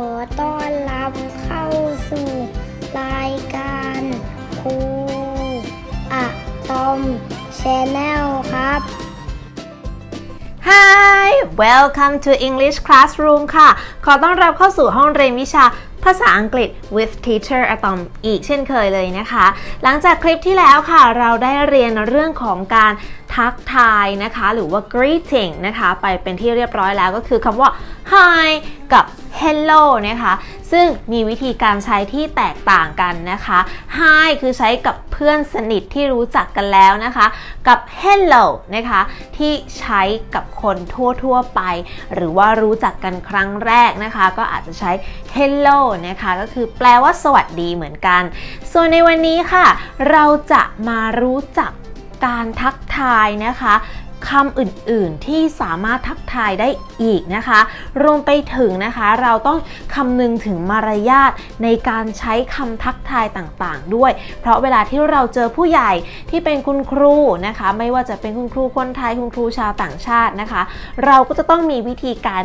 อต้อนรับเข้าสู่รายการครูอะตอมชแนลครับ Hi welcome to English classroom ค่ะ ขอต้อนรับเข้าสู่ห้องเรียนวิชาภาษาอังกฤษ with teacher Atom อีกเช่นเคยเลยนะคะ หลังจากคลิปที่แล้วค่ะ เราได้เรียนเรื่องของการทักทายนะคะ หรือว่า greeting นะคะ ไปเป็นที่เรียบร้อยแล้วก็คือคำว่า hi กับ hello นะคะ ซึ่งมีวิธีการใช้ที่แตกต่างกันนะคะ hi คือใช้กับเพื่อนสนิทที่รู้จักกันแล้วนะคะ กับ hello นะคะที่ใช้กับคนทั่วๆไป หรือว่ารู้จักกันครั้งแรกนะคะ ก็อาจจะใช้ hello นะคะ ก็คือแปลว่าสวัสดีเหมือนกัน ส่วนในวันนี้ค่ะ เราจะมารู้จักการทักทายนะคะ คำอื่นๆที่สามารถทักทายได้อีกนะคะ รวมไปถึงนะคะ เราต้องคำนึงถึงมารยาทในการใช้คำทักทายต่างๆ ด้วย เพราะเวลาที่เราเจอผู้ใหญ่ที่เป็นคุณครูนะคะ ไม่ว่าจะเป็นคุณครูคนไทยคุณครูชาวต่างชาตินะคะ เราก็จะต้องมีวิธีการ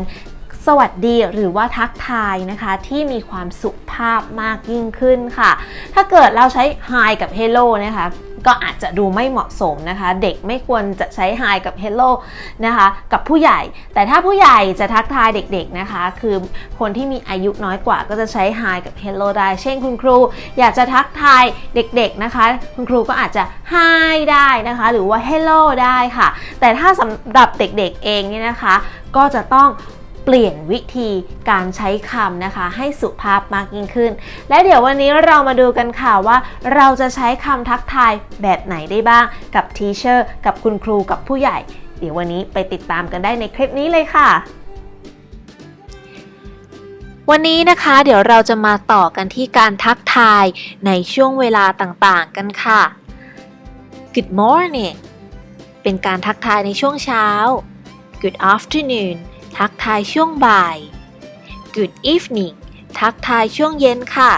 สวัสดีหรือว่าทักทายนะคะที่มีความสุภาพมากยิ่งขึ้นค่ะ ถ้าเกิดเราใช้ hi กับ hello นะคะ ก็อาจจะดูไม่เหมาะสมนะคะ เด็กไม่ควรจะใช้ hi กับ hello นะคะ กับผู้ใหญ่ แต่ถ้าผู้ใหญ่จะทักทายเด็กๆนะคะ คือคนที่มีอายุน้อยกว่าก็จะใช้ hi กับ hello ได้ เช่นคุณครู อยากจะทักทายเด็กๆนะคะ คุณครูก็อาจจะ hi ได้นะคะ หรือว่า hello ได้ค่ะ แต่ถ้าสำหรับเด็กๆเองเนี่ยนะคะ ก็จะต้อง เปลี่ยนวิธีการใช้คำนะคะ ให้สุภาพมากยิ่งขึ้น และเดี๋ยววันนี้เรามาดูกันค่ะว่า เราจะใช้คำทักทายแบบไหนได้บ้างกับทีเชอร์กับคุณครูกับผู้ใหญ่ เดี๋ยววันนี้ไปติดตามกันได้ในคลิปนี้เลยค่ะวันนี้นะคะเดี๋ยวเราจะมาต่อกันที่การทักทายในช่วงเวลาต่างๆกันค่ะ Good morning เป็นการทักทายในช่วงเช้า Good afternoon ทักทายช่วงบ่าย Good evening ทักทายช่วงเย็นค่ะ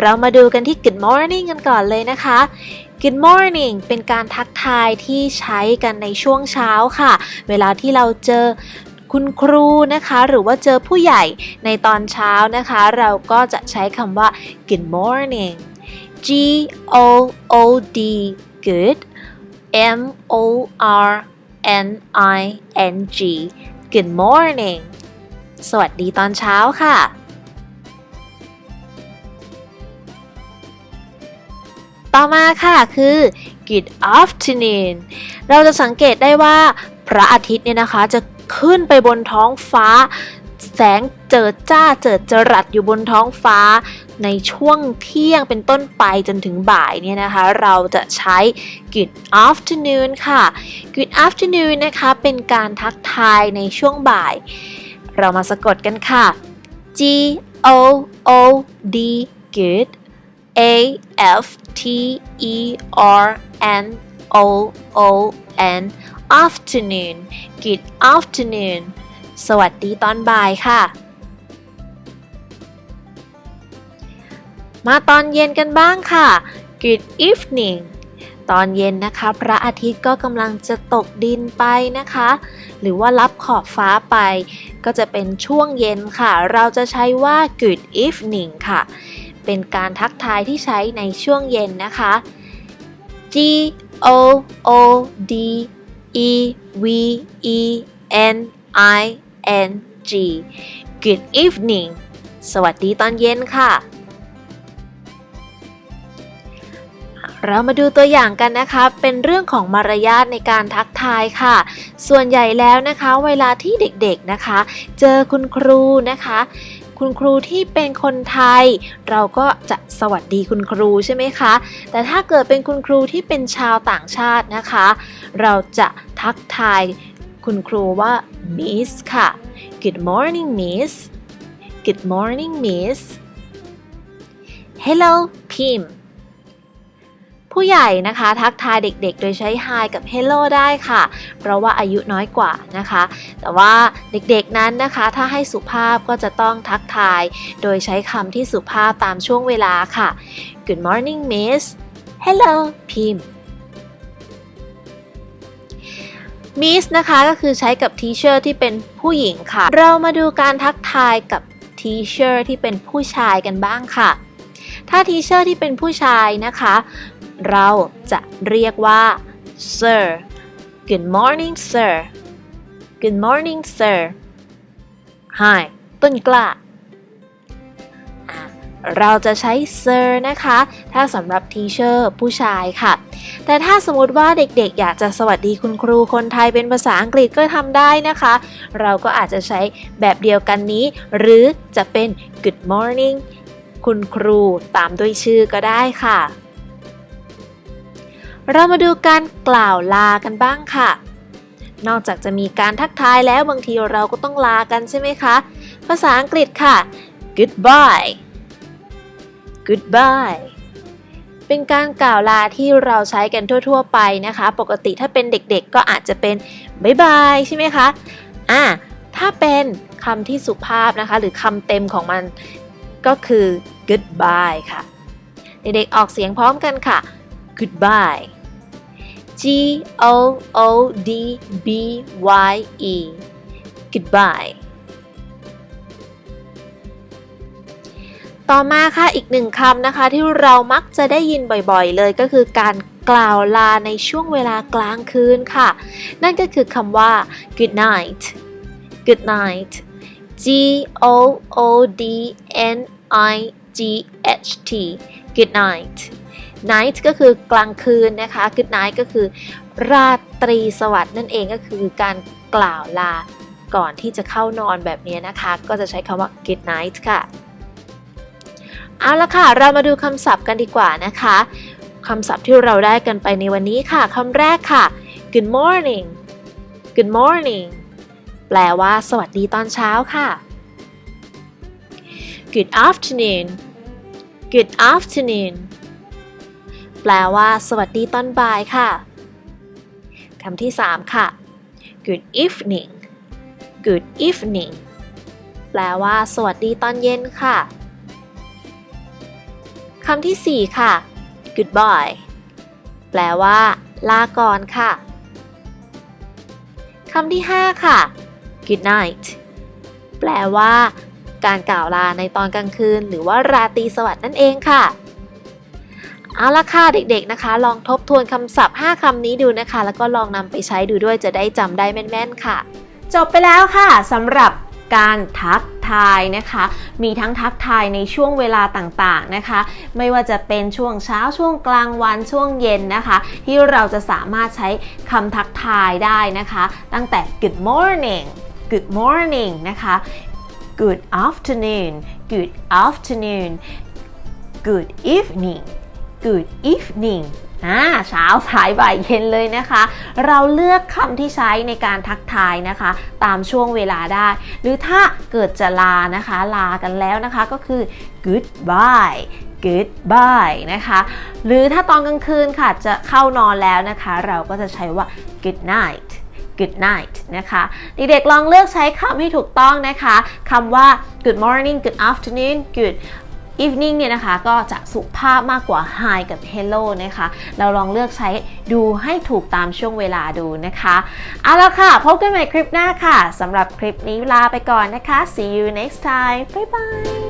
เรามาดูกันที่ Good morning กันก่อนเลยนะคะ Good morning เป็นการทักทายที่ใช้กันในช่วงเช้าค่ะ เวลาที่เราเจอคุณครูนะคะ หรือว่าเจอผู้ใหญ่ในตอนเช้านะคะ เราก็จะใช้คำว่า Good morning G O O D good M O R N I N G Good morning สวัสดีตอนเช้าค่ะ ต่อมาค่ะคือ Good afternoon เราจะสังเกตได้ว่าพระอาทิตย์เนี่ยนะคะจะขึ้นไปบนท้องฟ้า แสงเจิดจ้าเจิดจรัสอยู่บนท้องฟ้า ในช่วงเที่ยงเป็นต้นไปจนถึงบ่ายเนี่ยนะคะ เราจะใช้ Good afternoon ค่ะ Good afternoon นะคะ เป็นการทักทายในช่วงบ่าย เรามาสะกดกันค่ะ G O O D good A F T E R N O O N afternoon good afternoon สวัสดีตอนบ่ายค่ะ มาตอนเย็นกันบ้างค่ะ good evening ตอนเย็นนะคะ พระอาทิตย์ก็กำลังจะตกดินไปนะคะ หรือว่ารับขอบฟ้าไป ก็จะเป็นช่วงเย็นค่ะ เราจะใช้ว่า good evening ค่ะ เป็นการทักทายที่ใช้ในช่วงเย็นนะคะ G O O D E V E N I N G Good evening สวัสดีตอนเย็นค่ะ เรามาดูตัวอย่างกันนะคะ เป็นเรื่องของมารยาทในการทักทายค่ะ ส่วนใหญ่แล้วนะคะ เวลาที่เด็กๆนะคะ เจอคุณครูนะคะคุณครูที่เป็นคนไทย เราก็จะสวัสดีคุณครูใช่ไหมคะ แต่ถ้าเกิดเป็นคุณครูที่เป็นชาวต่างชาตินะคะ เราจะทักทาย คุณครูว่า Miss ค่ะ Good morning Miss Good morning Miss Hello Pim ผู้ใหญ่นะคะทักทายเด็กๆ โดยใช้ hi กับ hello ได้ค่ะ เพราะว่าอายุน้อยกว่านะคะ แต่ว่าเด็กๆนั้นนะคะ ถ้าให้สุภาพก็จะต้องทักทาย โดยใช้คำที่สุภาพตามช่วงเวลาค่ะ Good morning Miss Hello Pim miss นะคะก็คือใช้กับ teacher ที่เป็นผู้หญิงค่ะ เรามาดูการทักทายกับ teacher ที่เป็นผู้ชายกันบ้างค่ะ ถ้า teacher ที่เป็นผู้ชายนะคะ เราจะเรียกว่า sir good morning sir good morning sir hi ต้นกล้าเราจะใช้ sir นะคะ ถ้าสำหรับ teacher ผู้ชายค่ะ แต่ถ้าสมมติว่าเด็กๆ อยากจะสวัสดีคุณครูคนไทยเป็นภาษาอังกฤษก็ทำได้นะคะ เราก็อาจจะใช้แบบเดียวกันนี้ หรือจะเป็น good morning คุณครูตามด้วยชื่อก็ได้ค่ะ เรามาดูการกล่าวลากันบ้างค่ะ นอกจากจะมีการทักทายแล้วบางทีเราก็ต้องลากันใช่ไหมคะ ภาษาอังกฤษค่ะ goodbye goodbye เป็นการกล่าวลาที่เราใช้กันทั่ว ๆ ไปนะคะ ปกติถ้าเป็นเด็กๆ ก็อาจจะเป็นบายบายใช่ไหมคะอ่าถ้าเป็นคำที่สุภาพนะคะ หรือคำเต็มของมันก็คือ goodbye ค่ะ เด็กๆออกเสียงพร้อมกันค่ะ goodbye G O O D B Y E goodbye ต่อมาค่ะอีกหนึ่งคำนะคะที่เรามักจะได้ยินบ่อยๆ เลยก็คือการกล่าวลาในช่วงเวลากลางคืนค่ะ นั่นก็คือคำว่า good night good night G O O D N I G H T good night night ก็คือกลางคืนนะคะ good night ก็คือ ราตรีสวัสดิ์นั่นเองก็คือการกล่าวลาก่อนที่จะเข้านอนแบบนี้นะคะ ก็จะใช้คำว่า good night ค่ะ เอาละค่ะ เรามาดูคำศัพท์กันดีกว่านะคะคำศัพท์ที่เราได้กันไปในวันนี้ค่ะคำแรกค่ะ good morning good morning แปลว่า สวัสดีตอนเช้าค่ะ good afternoon good afternoon แปลว่า สวัสดีตอนบ่ายค่ะคำที่ 3 ค่ะ good evening good evening แปลว่า สวัสดีตอนเย็นค่ะ คำที่ 4 ค่ะ goodbye แปลว่า ลาก่อนค่ะ คำที่ 5 ค่ะ good night แปลว่า การกล่าวลาในตอนกลางคืน หรือว่าราตรีสวัสดิ์นั่นเองค่ะ เอาละค่ะเด็กๆนะคะ ลองทบทวนคำศัพท์ 5คำนี้ดูนะคะ แล้วก็ลองนำไปใช้ดูด้วยจะได้จำได้แม่นๆค่ะ จบไปแล้วค่ะสำหรับการทัก ทายนะคะ มีทั้งทักทายในช่วงเวลาต่างๆนะคะ ไม่ว่าจะเป็นช่วงเช้าช่วงกลางวันช่วงเย็นนะคะ ที่เราจะสามารถใช้คำทักทายได้นะคะ ตั้งแต่ good morning good morning นะคะ good afternoon good afternoon good evening good evening อ่าเช้าสายบ่ายเย็นเลยนะคะ เราเลือกคำที่ใช้ในการทักทายนะคะ ตามช่วงเวลาได้ หรือถ้าเกิดจะลานะคะ ลากันแล้วนะคะก็คือ goodbye goodbye นะคะ หรือถ้าตอนกลางคืนค่ะจะเข้านอนแล้วนะคะ เราก็จะใช้ว่า good night good night นะคะเด็กๆลองเลือกใช้คำให้ถูกต้องนะคะคำว่า good morning good afternoon good evening เนี่ยนะคะก็จะสุภาพมากกว่า hi กับ hello นะคะ เราลองเลือกใช้ดูให้ถูกตามช่วงเวลาดูนะคะ เอาละค่ะ พบกันใหม่คลิปหน้าค่ะสำหรับคลิปนี้ลาไปก่อนนะคะ see you next time bye bye